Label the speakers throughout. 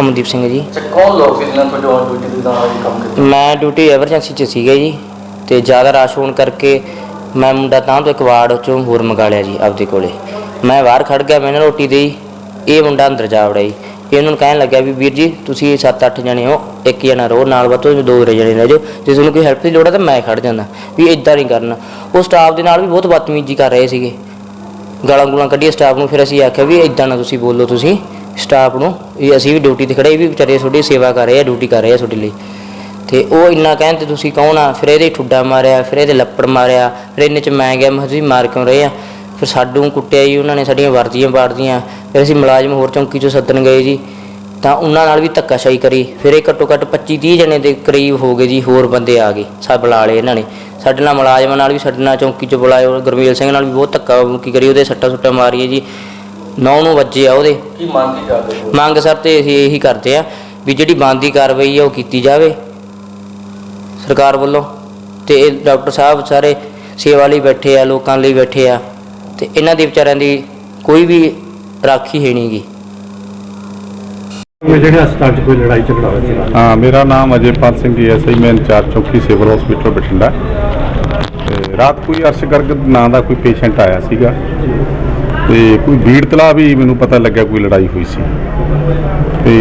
Speaker 1: ਅਮਨਦੀਪ ਸਿੰਘ ਜੀ।
Speaker 2: ਅੱਛਾ ਕੌਣ ਲੋਕ ਡਿਊਟੀ ਦੇ ਕੰਮ
Speaker 1: ਮੈਂ ਡਿਊਟੀ ਐਮਰਜੈਂਸੀ 'ਚ ਸੀਗਾ ਜੀ ਤੇ ਜ਼ਿਆਦਾ ਰਸ਼ ਹੋਣ ਕਰਕੇ ਮੈਂ ਮੁੰਡਾ ਤਾਂ ਤੋਂ ਇੱਕ ਵਾਰਡ ਚੋਂ ਹੋਰ ਮੰਗਾ ਲਿਆ ਜੀ ਆਪਦੇ ਕੋਲੇ। ਮੈਂ ਬਾਹਰ ਖੜ ਗਿਆ ਮੈਂ ਰੋਟੀ ਦੇਈ ਇਹ ਮੁੰਡਾ ਅੰਦਰ ਜਾ ਵੜਿਆ ਜੀ। ਇਹ ਉਹਨਾਂ ਨੂੰ ਕਹਿਣ ਲੱਗਿਆ ਵੀ ਵੀਰ ਜੀ ਤੁਸੀਂ 7-8 ਜਣੇ ਹੋ ਇੱਕ ਜਣਾ ਰੋ ਨਾਲ ਬਤੋ ਦੋ ਰੇ ਜਣੇ ਰਹਿ ਜਾਓ। ਜੇ ਤੁਹਾਨੂੰ ਕੋਈ ਹੈਲਪ ਦੀ ਲੋੜ ਹੈ ਤਾਂ ਮੈਂ ਖੜ ਜਾਂਦਾ ਵੀ ਇਦਾਂ ਨਹੀਂ ਕਰਨਾ। ਉਹ ਸਟਾਫ ਦੇ ਨਾਲ ਵੀ ਬਹੁਤ ਬਦਤਮੀਜ਼ੀ ਕਰ ਰਹੇ ਸੀਗੇ। ਗਾਲਾਂ ਗੂਲਾਂ ਕੱਢੀਏ ਸਟਾਫ ਨੂੰ ਫਿਰ ਅਸੀਂ ਆਖਿਆ ਵੀ ਇਦਾਂ ਨਾ ਤੁਸੀਂ ਬੋਲੋ ਤੁਸੀਂ। ਸਟਾਫ ਨੂੰ, ਵੀ ਅਸੀਂ ਵੀ ਡਿਊਟੀ ਤੇ ਖੜੇ, ਇਹ ਵੀ ਵਿਚਾਰੇ ਤੁਹਾਡੀ ਸੇਵਾ ਕਰ ਰਹੇ ਆ ਡਿਊਟੀ ਕਰ ਰਹੇ ਆ ਤੁਹਾਡੇ ਲਈ। ਤੇ ਉਹ ਇੰਨਾ ਕਹਿਣ ਤੇ ਤੁਸੀਂ ਕੌਣ ਆ ਫਿਰ ਇਹਦੇ ਠੁੱਡਾ ਮਾਰਿਆ, ਫਿਰ ਇਹਦੇ ਲੱਪੜ ਮਾਰਿਆ, ਫਿਰ ਇੰਨੇ ਚ ਮੈਂ ਗਿਆ, ਮੈਂ ਮਾਰ ਕਿਉਂ ਰਹੇ ਆ? ਫਿਰ ਸਾਡੂ ਕੁੱਟਿਆ ਜੀ, ਉਹਨਾਂ ਨੇ ਸਾਡੀਆਂ ਵਰਦੀਆਂ ਪਾੜਦੀਆਂ ਫਿਰ ਅਸੀਂ ਮੁਲਾਜ਼ਮ ਹੋਰ ਚੌਂਕੀ ਚੋਂ ਸੱਦਣ ਗਏ ਜੀ। ਤਾਂ ਉਹਨਾਂ ਨਾਲ ਵੀ ਧੱਕਾਸ਼ਾਹੀ ਕਰੀ, ਫਿਰ ਇਹ ਘੱਟੋ ਘੱਟ 25 30 ਜਣੇ ਦੇ ਕਰੀਬ ਹੋ ਗਏ ਜੀ, ਹੋਰ ਬੰਦੇ ਆ ਗਏ, ਸਭ ਬੁਲਾ ਲਏ ਇਹਨਾਂ ਨੇ। ਸਾਡੇ ਨਾਲ ਮੁਲਾਜ਼ਮਾਂ ਨਾਲ ਵੀ ਸਾਡੇ ਨਾਲ ਚੌਂਕੀ 'ਚ ਬੁਲਾਏ ਉਹ ਸਿੰਘ ਨਾਲ ਵੀ ਬਹੁਤ ਧੱਕਾ ਕੀ ਕਰੀ, ਉਹਦੇ ਸੱਟਾ ਸੁੱਟਾ ਮਾਰੀਏ ਜੀ। ਨੌ ਨੂੰ ਵੱਜੇ ਆ ਉਹਦੇ।
Speaker 2: ਕੀ ਮੰਗ ਕੀ ਕਰਦੇ ਹੋ?
Speaker 1: ਮੰਗ ਸਰ ਤੇ ਅਸੀਂ ਇਹੀ ਕਰਦੇ ਆ ਵੀ ਜਿਹੜੀ ਬਣਦੀ ਕਾਰਵਾਈ ਆ ਉਹ ਕੀਤੀ ਜਾਵੇ ਸਰਕਾਰ ਵੱਲੋਂ। ਤੇ ਇਹ ਡਾਕਟਰ ਸਾਹਿਬ ਸਾਰੇ ਸੇਵਾ ਲਈ ਬੈਠੇ ਆ ਲੋਕਾਂ ਲਈ ਬੈਠੇ ਆ। ਤੇ ਇਹਨਾਂ ਦੇ ਵਿਚਾਰਿਆਂ ਦੀ ਕੋਈ ਵੀ ਰਾਖੀ ਹੈ ਨਹੀਂਗੀ
Speaker 3: ਜਿਹੜੇ ਹਸਪਤਾਲ 'ਚ ਕੋਈ ਲੜਾਈ ਝਗੜਾ ਹੋਇਆ ਸੀ?
Speaker 4: ਹਾਂ ਮੇਰਾ ਨਾਮ ਅਜੇਪਾਲ ਸਿੰਘ ਐਸਆਈ ਮੈਂ ਇੰਚਾਰਜ ਚੌਕੀ ਸਿਵਲ ਹਸਪੀਟਲ ਬਠਿੰਡਾ। ਰਾਤ ਕੋਈ ਅਰਸ਼ ਗਰਗ ਨਾਂ ਦਾ ਕੋਈ ਪੇਸ਼ੈਂਟ ਆਇਆ ਸੀਗਾ। ਤੇ ਕੋਈ ਭੀੜ ਤਲਾ ਵੀ ਮੈਨੂੰ ਪਤਾ ਲੱਗਿਆ ਕੋਈ ਲੜਾਈ ਹੋਈ ਸੀ। ਤੇ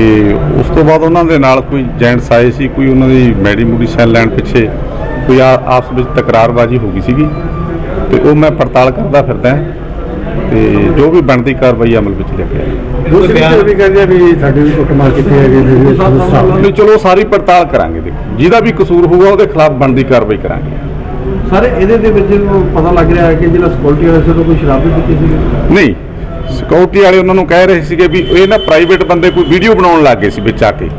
Speaker 4: ਉਸ ਤੋਂ ਬਾਅਦ ਉਹਨਾਂ ਦੇ ਨਾਲ ਕੋਈ ਜੈਂਟਸ ਆਏ ਸੀ ਕੋਈ ਉਹਨਾਂ ਦੀ ਮੈਡੀ ਮੈਡੀਸਨ ਲੈਣ ਪਿੱਛੇ ਕੋਈ ਆਪਸ ਵਿੱਚ ਤਕਰਾਰਬਾਜ਼ੀ ਹੋ ਗਈ ਸੀਗੀ। ਤੇ ਉਹ ਮੈਂ ਪੜਤਾਲ ਕਰਦਾ ਫਿਰਦਾ ਤੇ ਜੋ ਵੀ ਬਣਦੀ ਕਾਰਵਾਈ ਅਮਲ ਵਿੱਚ ਲੈ ਕੇ ਆਇਆ।
Speaker 3: ਦੂਸਰੀ ਤੇ ਵੀ ਕਹਿੰਦੇ ਆ ਵੀ ਸਾਡੀ ਵੀ ਕੁੱਟਮਾਰ ਕੀਤੀ ਹੈਗੀ ਵੀ ਸਟਾਫ
Speaker 4: ਨਹੀਂ ਚਲੋ ਸਾਰੀ ਪੜਤਾਲ ਕਰਾਂਗੇ ਦੇਖੋ। ਜਿਹਦਾ ਵੀ ਕਸੂਰ ਹੋਊਗਾ ਉਹਦੇ ਖਿਲਾਫ ਬਣਦੀ ਕਾਰਵਾਈ ਕਰਾਂਗੇ।
Speaker 3: ਸਰ ਇਹਦੇ ਦੇ ਵਿੱਚ ਪਤਾ ਲੱਗ ਰਿਹਾ ਹੈ ਕਿ ਜਿਹੜਾ ਸਕਿਉਰਟੀ ਵਾਲਾ ਸੀ ਉਹ ਕੋਈ ਸ਼ਰਾਬ ਵੀ ਪੀਤੀ ਸੀ
Speaker 4: ਨਹੀਂ ਸਿਕਿਉਰਿਟੀ ਵਾਲੇ ਉਹਨਾਂ ਨੂੰ ਕਹਿ ਰਹੇ ਸੀਗੇ ਵੀ ਇਹ ਨਾ ਪ੍ਰਾਈਵੇਟ ਬੰਦੇ ਕੋਈ ਵੀਡੀਓ ਬਣਾਉਣ ਲੱਗ ਗਏ ਸੀ ਵਿੱਚ ਆ ਕੇ।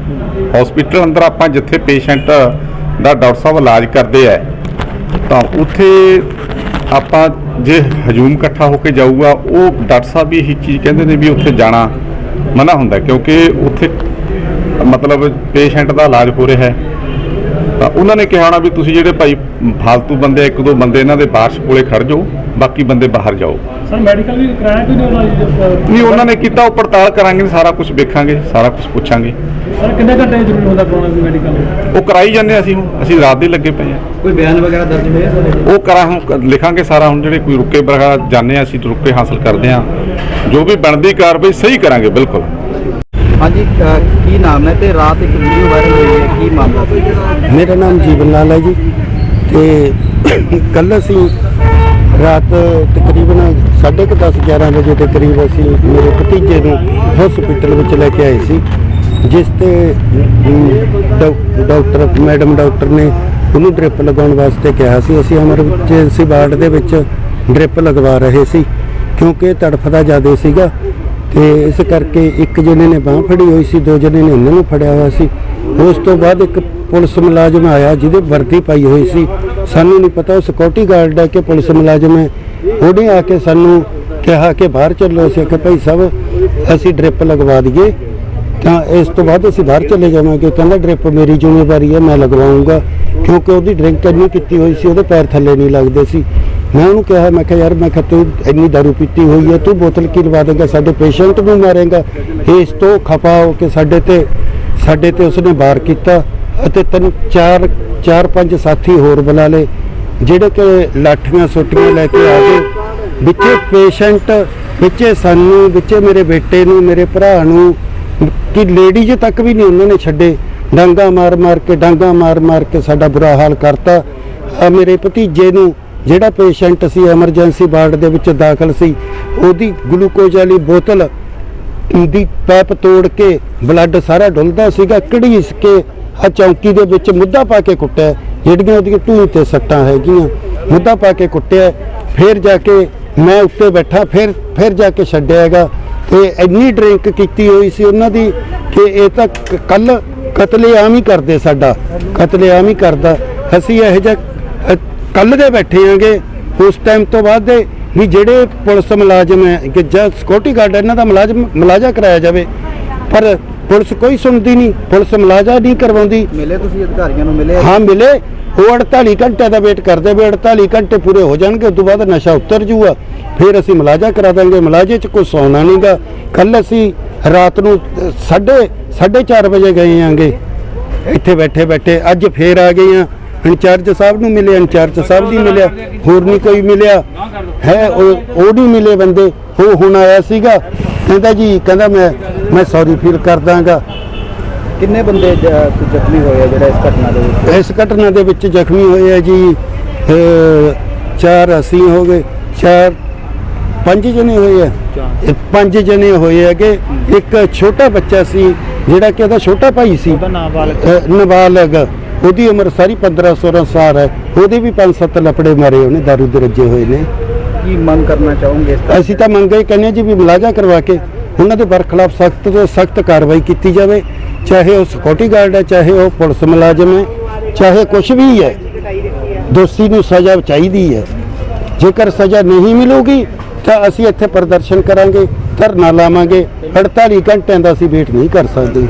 Speaker 4: ਹਸਪੀਟਲ ਅੰਦਰ ਆਪਾਂ ਜਿੱਥੇ ਪੇਸ਼ੈਂਟ ਦਾ ਡਾਕਟਰ ਸਾਹਿਬ ਇਲਾਜ ਕਰਦੇ ਆ, ਤਾਂ ਉੱਥੇ ਆਪਾਂ ਜੇ ਹਜੂਮ ਇਕੱਠਾ ਹੋ ਕੇ ਜਾਊਗਾ, ਉਹ ਡਾਕਟਰ ਸਾਹਿਬ ਵੀ ਇਹੀ ਚੀਜ਼ ਕਹਿੰਦੇ ਨੇ ਵੀ ਉੱਥੇ ਜਾਣਾ ਮਨਾ ਹੁੰਦਾ ਕਿਉਂਕਿ ਉੱਥੇ ਮਤਲਬ ਪੇਸ਼ੈਂਟ ਦਾ ਇਲਾਜ ਹੋ ਰਿਹਾ ਹੈ। ਤਾਂ ਉਹਨਾਂ ਨੇ ਕਿਹਾ ਹੋਣਾ ਵੀ ਤੁਸੀਂ ਜਿਹੜੇ ਭਾਈ ਫਾਲਤੂ ਬੰਦੇ ਇੱਕ ਦੋ ਬੰਦੇ ਇਹਨਾਂ ਦੇ ਬਾਰਸ਼ ਕੋਲੇ ਖੜ ਜਾਓ ਬਾਕੀ ਬੰਦੇ ਬਾਹਰ ਜਾਓ।
Speaker 5: ਸਰ ਮੈਡੀਕਲ ਵੀ ਕਰਾਇਆ ਕੋਈ ਨਹੀਂ ਉਹਨਾਂ ਨੇ?
Speaker 4: ਨਹੀਂ ਉਹਨਾਂ ਨੇ ਕੀਤਾ ਉਹ ਪੜਤਾਲ ਕਰਾਂਗੇ ਸਾਰਾ ਕੁਝ ਵੇਖਾਂਗੇ ਸਾਰਾ ਕੁਝ ਪੁੱਛਾਂਗੇ।
Speaker 5: ਸਰ ਕਿੰਨੇ ਘੰਟੇ ਜ਼ਰੂਰ ਹੁੰਦਾ ਕਰਾਉਣਾ ਕੋਈ ਮੈਡੀਕਲ
Speaker 4: ਉਹ ਕਰਾਈ ਜਾਂਦੇ ਹਾਂ ਅਸੀਂ ਹੁਣ ਅਸੀਂ ਰਾਤ ਦੇ ਲੱਗੇ ਪਏ ਆ
Speaker 3: ਕੋਈ ਬਿਆਨ ਵਗੈਰਾ ਦਰਜ ਹੋਇਆ ਸਰ
Speaker 4: ਉਹ ਕਰਾਂ ਹੁਣ ਲਿਖਾਂਗੇ ਸਾਰਾ ਹੁਣ ਜਿਹੜੇ ਕੋਈ ਰੁਕੇ ਬਰਗਾ ਜਾਂਦੇ ਆ ਅਸੀਂ ਰੁਕੇ ਹਾਸਲ ਕਰਦੇ ਆ ਜੋ ਵੀ ਬਣਦੀ ਕਾਰਵਾਈ ਸਹੀ ਕਰਾਂਗੇ ਬਿਲਕੁਲ।
Speaker 6: ਹਾਂਜੀ ਕੀ ਨਾਮ ਹੈ ਤੇ ਰਾਤ ਇੱਕ ਵੀਡੀਓ ਵਾਇਰਲ ਹੋਈ ਕੀ
Speaker 7: ਮੇਰਾ ਨਾਮ ਜੀਵਨ ਲਾਲ ਹੈ ਜੀ। ਤੇ ਕੱਲ ਅਸੀਂ ਰਾਤ ਤਕਰੀਬਨ 10:30 11 ਵਜੇ ਦੇ ਕਰੀਬ ਅਸੀਂ ਮੇਰੇ ਭਤੀਜੇ ਨੂੰ ਹਸਪੀਟਲ ਵਿੱਚ ਲੈ ਕੇ ਆਏ ਸੀ ਜਿਸ ਤੇ ਅਮ, ਡਾਕ- ਡਾਕਟਰ ਮੈਡਮ ਡਾਕਟਰ ਨੇ ਉਹਨੂੰ ਡ੍ਰਿਪ ਲਗਾਉਣ ਵਾਸਤੇ ਕਿਹਾ ਸੀ। ਅਸੀਂ ਐਮਰਜੈਂਸੀ ਵਾਰਡ ਦੇ ਵਿੱਚ ਡ੍ਰਿਪ ਲਗਵਾ ਰਹੇ ਸੀ ਕਿਉਂਕਿ ਤੜਫਦਾ ਜ਼ਿਆਦਾ ਸੀਗਾ ਤੇ ਇਸ ਕਰਕੇ ਇੱਕ ਜਣੇ ਨੇ ਬਾਹ ਫੜੀ ਹੋਈ ਸੀ ਦੋ ਜਣੇ ਨੇ ਉਹਨਾਂ ਨੂੰ ਫੜਿਆ ਹੋਇਆ ਸੀ। ਉਸ ਤੋਂ ਬਾਅਦ ਇੱਕ ਪੁਲਿਸ ਮੁਲਾਜ਼ਮ ਆਇਆ ਜਿਹਦੇ ਵਰਦੀ ਪਾਈ ਹੋਈ ਸੀ। ਸਾਨੂੰ ਨਹੀਂ ਪਤਾ, ਉਹ ਸਿਕਿਉਰਿਟੀ ਗਾਰਡ ਹੈ ਕਿ ਪੁਲਿਸ ਮੁਲਾਜ਼ਮ ਹੈ। ਉਹਨੇ ਆ ਕੇ ਸਾਨੂੰ ਕਿਹਾ ਕਿ ਬਾਹਰ ਚੱਲੋ ਅਸੀਂ, ਕਿ ਭਾਈ ਸਾਹਿਬ, ਅਸੀਂ ਡ੍ਰਿਪ ਲਗਵਾ ਦਈਏ। ਤਾਂ ਇਸ ਤੋਂ ਬਾਅਦ ਅਸੀਂ ਬਾਹਰ ਚਲੇ ਜਾਵਾਂਗੇ। ਕਹਿੰਦਾ ਡ੍ਰਿਪ ਮੇਰੀ ਜ਼ਿੰਮੇਵਾਰੀ ਹੈ, ਮੈਂ ਲਗਵਾਉਂਗਾ। ਕਿਉਂਕਿ ਉਹਦੀ ਡਰਿੰਕ ਇੰਨੀ ਕੀਤੀ ਹੋਈ ਸੀ, ਉਹਦੇ ਪੈਰ ਥੱਲੇ ਨਹੀਂ ਲੱਗਦੇ ਸੀ। ਮੈਂ ਉਹਨੂੰ ਕਿਹਾ, ਮੈਂ ਕਿਹਾ, ਯਾਰ, ਮੈਂ ਕਿਹਾ, ਤੂੰ ਇੰਨੀ ਦਾਰੂ ਪੀਤੀ ਹੋਈ ਹੈ, ਤੂੰ ਬੋਤਲ ਕੀ ਲਵਾ ਦੇਗਾ? ਸਾਡੇ ਪੇਸ਼ੈਂਟ ਨੂੰ ਮਾਰੇਗਾ। ਇਸ ਤੋਂ ਖਪਾ ਹੋ ਕੇ ਸਾਡੇ ਤੇ ਸਾਡੇ ਤੇ ਉਸਨੇ ਵਾਰ ਕੀਤਾ ਅਤੇ ਤਿੰਨ, ਚਾਰ ਚਾਰ, ਪੰਜ ਸਾਥੀ ਹੋਰ ਬੁਲਾ ਲਏ, ਜਿਹੜੇ ਕਿ ਲਾਠੀਆਂ ਸੋਟੀਆਂ ਲੈ ਕੇ ਆ ਗਏ। ਵਿੱਚੇ ਪੇਸ਼ੈਂਟ, ਵਿੱਚੇ ਸਾਨੂੰ, ਵਿੱਚੇ ਮੇਰੇ ਬੇਟੇ ਨੂੰ, ਮੇਰੇ ਭਰਾ ਨੂੰ, ਕਿ ਲੇਡੀਜ਼ ਤੱਕ ਵੀ ਨਹੀਂ ਉਹਨਾਂ ਨੇ ਛੱਡੇ, ਡਾਂਗਾ ਮਾਰ ਮਾਰ ਕੇ, ਡਾਂਗਾ ਮਾਰ ਮਾਰ ਕੇ ਸਾਡਾ ਬੁਰਾ ਹਾਲ ਕਰਤਾ। ਆ ਮੇਰੇ ਭਤੀਜੇ ਨੂੰ, ਜਿਹੜਾ ਪੇਸ਼ੈਂਟ ਸੀ ਐਮਰਜੈਂਸੀ ਵਾਰਡ ਦੇ ਵਿੱਚ ਦਾਖਲ ਸੀ, ਉਹਦੀ ਗਲੂਕੋਜ਼ ਵਾਲੀ ਬੋਤਲ ਦੀ ਪੈਪ ਤੋੜ ਕੇ ਬਲੱਡ ਸਾਰਾ ਡੁੱਲਦਾ ਸੀਗਾ ਘੜੀਸ ਕੇ ਆ ਚੌਂਕੀ ਦੇ ਵਿੱਚ ਮੁੱਦਾ ਪਾ ਕੇ ਕੁੱਟਿਆ? ਜਿਹੜੀਆਂ ਉਹਦੀਆਂ ਢੂਹੀ ਤੇ ਸੱਟਾਂ ਹੈਗੀਆਂ, ਮੁੱਦਾ ਪਾ ਕੇ ਕੁੱਟਿਆ। ਫਿਰ ਜਾ ਕੇ ਮੈਂ ਉੱਤੇ ਬੈਠਾ, ਫਿਰ ਫਿਰ ਜਾ ਕੇ ਛੱਡਿਆ ਹੈਗਾ। ਤੇ ਇੰਨੀ ਡਰਿੰਕ ਕੀਤੀ ਹੋਈ ਸੀ ਉਹਨਾਂ ਦੀ ਕਿ ਇਹ ਤਾਂ ਕੱਲ ਕਤਲੇਆਮ ਹੀ ਕਰਦੇ ਸਾਡਾ, ਕਤਲੇਆਮ ਹੀ ਕਰਦਾ। ਅਸੀਂ ਇਹੋ ਜਿਹਾ ਕੱਲ ਦੇ ਬੈਠੇ ਆਂਗੇ ਉਸ ਟਾਈਮ ਤੋਂ ਬਾਅਦ ਦੇ ਵੀ ਜਿਹੜੇ ਪੁਲਿਸ ਮੁਲਾਜ਼ਮ ਹੈ ਕਿ ਜਦ ਸਿਕਿਉਰਿਟੀ ਗਾਰਡ ਇਹਨਾਂ ਦਾ ਮੁਲਾਜ਼ਮ ਮੁਲਾਜ਼ਾ ਕਰਾਇਆ ਜਾਵੇ। ਪਰ ਪੁਲਿਸ ਕੋਈ ਸੁਣਦੀ ਨਹੀਂ ਪੁਲਿਸ ਮੁਲਾਜ਼ਾ ਨਹੀਂ ਕਰਵਾਉਂਦੀ।
Speaker 6: ਮਿਲੇ ਤੁਸੀਂ ਅਧਿਕਾਰੀਆਂ ਨੂੰ? ਮਿਲੇ?
Speaker 7: ਹਾਂ ਮਿਲੇ। ਉਹ 48 ਘੰਟੇ ਦਾ ਵੇਟ ਕਰਦੇ ਵੀ 48 ਘੰਟੇ ਪੂਰੇ ਹੋ ਜਾਣਗੇ ਉਸ ਤੋਂ ਬਾਅਦ ਨਸ਼ਾ ਉਤਰ ਜੂਗਾ ਫਿਰ ਅਸੀਂ ਮੁਲਾਜ਼ਾ ਕਰਾ ਦਾਂਗੇ। ਮੁਲਾਜ਼ੇ 'ਚ ਕੋਈ ਸੌਣਾ ਨਹੀਂਗਾ। ਕੱਲ ਅਸੀਂ ਰਾਤ ਨੂੰ ਸਾਢੇ ਸਾਢੇ ਚਾਰ ਵਜੇ ਗਏ ਆਂਗੇ। ਇੱਥੇ ਬੈਠੇ ਬੈਠੇ ਅੱਜ ਫੇਰ ਆ ਗਏ ਆ। ਇੰਚਾਰਜ ਸਾਹਿਬ ਨੂੰ ਮਿਲੇ ਇੰਚਾਰਜ ਸਾਹਿਬ ਦੀ ਮਿਲਿਆ ਹੋਰ ਨਹੀਂ ਕੋਈ ਮਿਲਿਆ। ਹੈ ਉਹ ਉਹ ਨਹੀਂ ਮਿਲੇ ਬੰਦੇ। ਉਹ ਹੁਣ ਆਇਆ ਸੀਗਾ ਕਹਿੰਦਾ ਜੀ ਕਹਿੰਦਾ ਮੈਂ ਮੈਂ ਸੌਰੀ ਫੀਲ ਕਰ ਦਾਂਗਾ
Speaker 6: ਕਿੰਨੇ ਬੰਦੇ ਜ਼ਖਮੀ ਹੋਏ ਆ ਜਿਹੜਾ ਇਸ ਘਟਨਾ ਦੇ ਵਿੱਚ?
Speaker 7: ਇਸ ਘਟਨਾ ਦੇ ਵਿੱਚ ਜ਼ਖਮੀ ਹੋਏ ਆ ਜੀ ਚਾਰ ਅਸੀਂ ਹੋ ਗਏ ਚਾਰ ਪੰਜ ਜਣੇ ਹੋਏ ਆ। ਪੰਜ ਜਣੇ ਹੋਏ ਹੈਗੇ ਇੱਕ ਛੋਟਾ ਬੱਚਾ ਸੀ ਜਿਹੜਾ ਕਿ ਉਹਦਾ ਛੋਟਾ ਭਾਈ ਸੀ। ਨਾਬਾਲਗ। ਉਹਦੀ ਉਮਰ ਸਾਰੀ 15 16 ਸਾਲ ਹੈ। ਉਹਦੇ ਵੀ ਪੰਜ ਸੱਤ ਲਪੜੇ ਮਾਰੇ ਉਹਨੇ ਦਾਰੂ ਦੇ ਰੱਜੇ ਹੋਏ ਨੇ।
Speaker 6: ਕੀ ਮੰਗ ਕਰਨਾ ਚਾਹੋਗੇ ਇਸ
Speaker 7: ਅਸੀਂ ਤਾਂ ਮੰਗ ਕਹਿੰਦੇ ਜੀ ਵੀ ਮੁਲਾਜ਼ਾ ਕਰਵਾ ਕੇ ਉਹਨਾਂ ਦੇ ਬਰਖਲਾਫ ਸਖਤ ਤੋਂ ਸਖਤ ਕਾਰਵਾਈ ਕੀਤੀ ਜਾਵੇ। ਚਾਹੇ ਉਹ ਸਿਕਿਉਰਿਟੀ ਗਾਰਡ ਹੈ ਚਾਹੇ ਉਹ ਪੁਲਿਸ ਮੁਲਾਜ਼ਮ ਹੈ ਚਾਹੇ ਕੁਝ ਵੀ ਹੈ ਦੋਸ਼ੀ ਨੂੰ ਸਜ਼ਾ ਚਾਹੀਦੀ ਹੈ। ਜੇਕਰ ਸਜ਼ਾ ਨਹੀਂ ਮਿਲੂਗੀ ਤਾਂ ਅਸੀਂ ਇੱਥੇ ਪ੍ਰਦਰਸ਼ਨ ਕਰਾਂਗੇ ਧਰਨਾ ਲਾਵਾਂਗੇ। 48 ਘੰਟਿਆਂ ਦਾ ਅਸੀਂ ਵੇਟ ਨਹੀਂ ਕਰ ਸਕਦੇ।